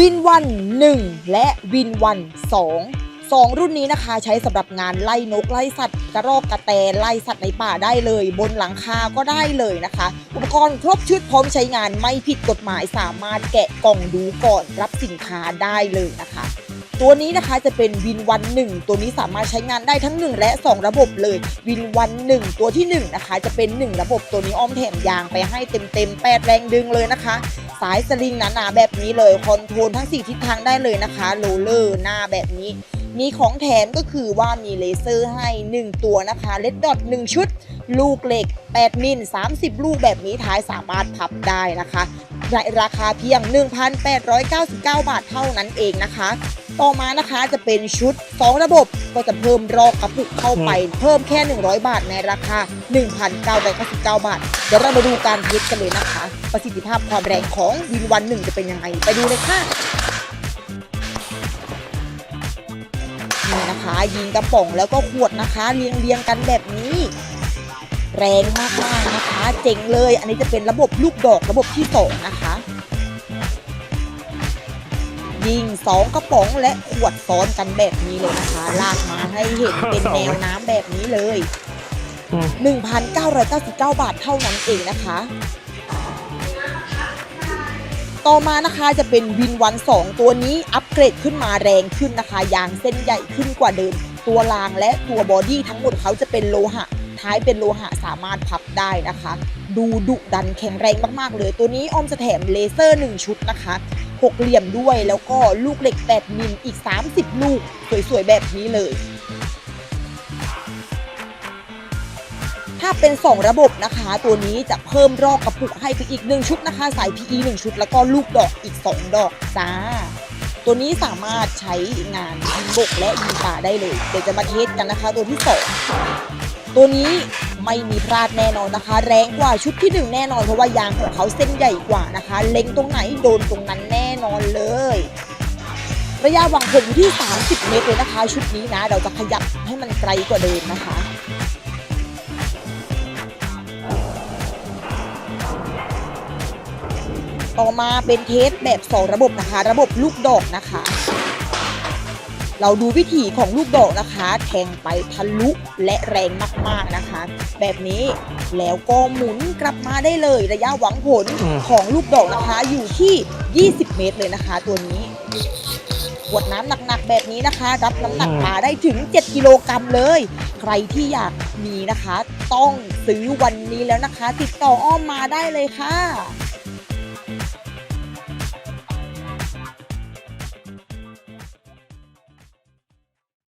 วินวัน 1 และวินวัน 2 2 รุ่นนี้นะคะใช้สำหรับงานไล่นกไล่สัตว์กระรอกกระแตไล่สัตว์ในป่าได้เลย บนหลังคาก็ได้เลยนะคะ อุปกรณ์ครบชุดพร้อมใช้งานไม่ผิดกฎหมายสามารถแกะกล่องดูก่อนรับสินค้าได้เลยนะคะ ตัวนี้นะคะจะเป็นวินวัน1ตัวนี้สามารถใช้งานได้ทั้ง 1 และ 2 ระบบเลยวินวัน1ตัวที่1นะคะจะเป็น 1 ระบบตัวนี้อ้อมแถมยางไปให้เต็มๆ8แรงดึงเลยนะคะ สายสลิงหนาๆแบบนี้เลยคอนโทรลทั้ง4ทิศทางได้เลยนะคะโรลเลอร์หน้าแบบนี้ มีของแถมก็คือว่ามีเลเซอร์ให้ 1 ตัวนะคะเลดดอท1ชุด ลูกเหล็ก 8 มิล 30 ลูกแบบนี้ท้ายสามารถพับได้นะคะในราคาเพียง 1,899 บาทเท่านั้นเองนะคะ ต่อมานะคะจะเป็นชุด 2 ระบบก็จะเพิ่มรอกกระปุกเข้าไป เพิ่มแค่ 100 บาทในราคา 1,999 บาท เดี๋ยวเรามาดูการเทสกันเลยนะคะ ประสิทธิภาพความแรงของวินวันหนึ่งจะเป็นยังไง ไปดูเลยค่ะนี่นะคะ ยิงกระป๋องแล้วก็ขวดนะคะเรียงเรียงๆกันแบบนี้ แรงมากๆนะคะ เจ๋งเลย อันนี้จะเป็นระบบลูกดอกระบบที่สองนะคะ ยิงสองกระป๋องและขวดซ้อนกันแบบนี้เลยนะคะ ลากมาให้เห็นเป็นแนวน้ำแบบนี้เลยอืม1,999 บาทเท่านั้นเองนะคะ ต่อมานะคะจะเป็นวินวัน 2 ตัวนี้อัปเกรดขึ้นมาแรงขึ้นนะคะ ยางเส้นใหญ่ขึ้นกว่าเดิม ตัวรางและตัวบอดี้ทั้งหมดเขาจะเป็นโลหะ ท้ายเป็นโลหะสามารถพับได้นะคะ ดูดุดันแข็งแรงมากๆ เลย ตัวนี้ออมจะแถมเลเซอร์ 1 ชุดนะคะหกเหลี่ยมด้วยแล้วก็ลูกเหล็ก8มิลอีก 30 ลูก สวยๆ แบบนี้เลย ถ้าเป็น 2 ระบบนะคะ ตัวนี้จะเพิ่มรอกกระปุกให้ไปอีก 1 ชุดนะคะ สาย PE 1 ชุด แล้วก็ลูกดอกอีก 2 ดอกจ้า ตัวนี้สามารถใช้งานยิงบกและยิงป่าได้เลย เดี๋ยวจะมาเทสกันนะคะ ตัวที่ 2 ตัวนี้ไม่มีพลาดแน่นอนนะคะ แรงกว่าชุดที่ 1 แน่นอนเพราะว่ายางของเขาเส้นใหญ่กว่านะคะ เล็งตรงไหนโดนตรงนั้นแน่นอนเลยระยะวางผลอยู่ที่ 30 เมตรเลยนะคะ ชุดนี้นะ เราจะขยับให้มันไกลกว่าเดิมนะคะ ต่อมาเป็นเทสแบบ 2 ระบบนะคะ ระบบลูกดอกนะคะ เราดูวิถีของลูกดอกนะคะ แทงไปทะลุและแรงมากๆนะคะ แบบนี้แล้วก็หมุนกลับมาได้เลยระยะหวังผลอืมของลูกดอกนะคะ อยู่ที่ 20 เมตรเลยนะคะ ตัวนี้ขวดน้ำหนักๆแบบนี้นะคะ รับน้ำหนักปลาได้ถึง 7 กิโลกรัมเลย ใครที่อยากมีนะคะ ต้องซื้อวันนี้แล้วนะคะ ติดต่ออ้อมมาได้เลยค่ะ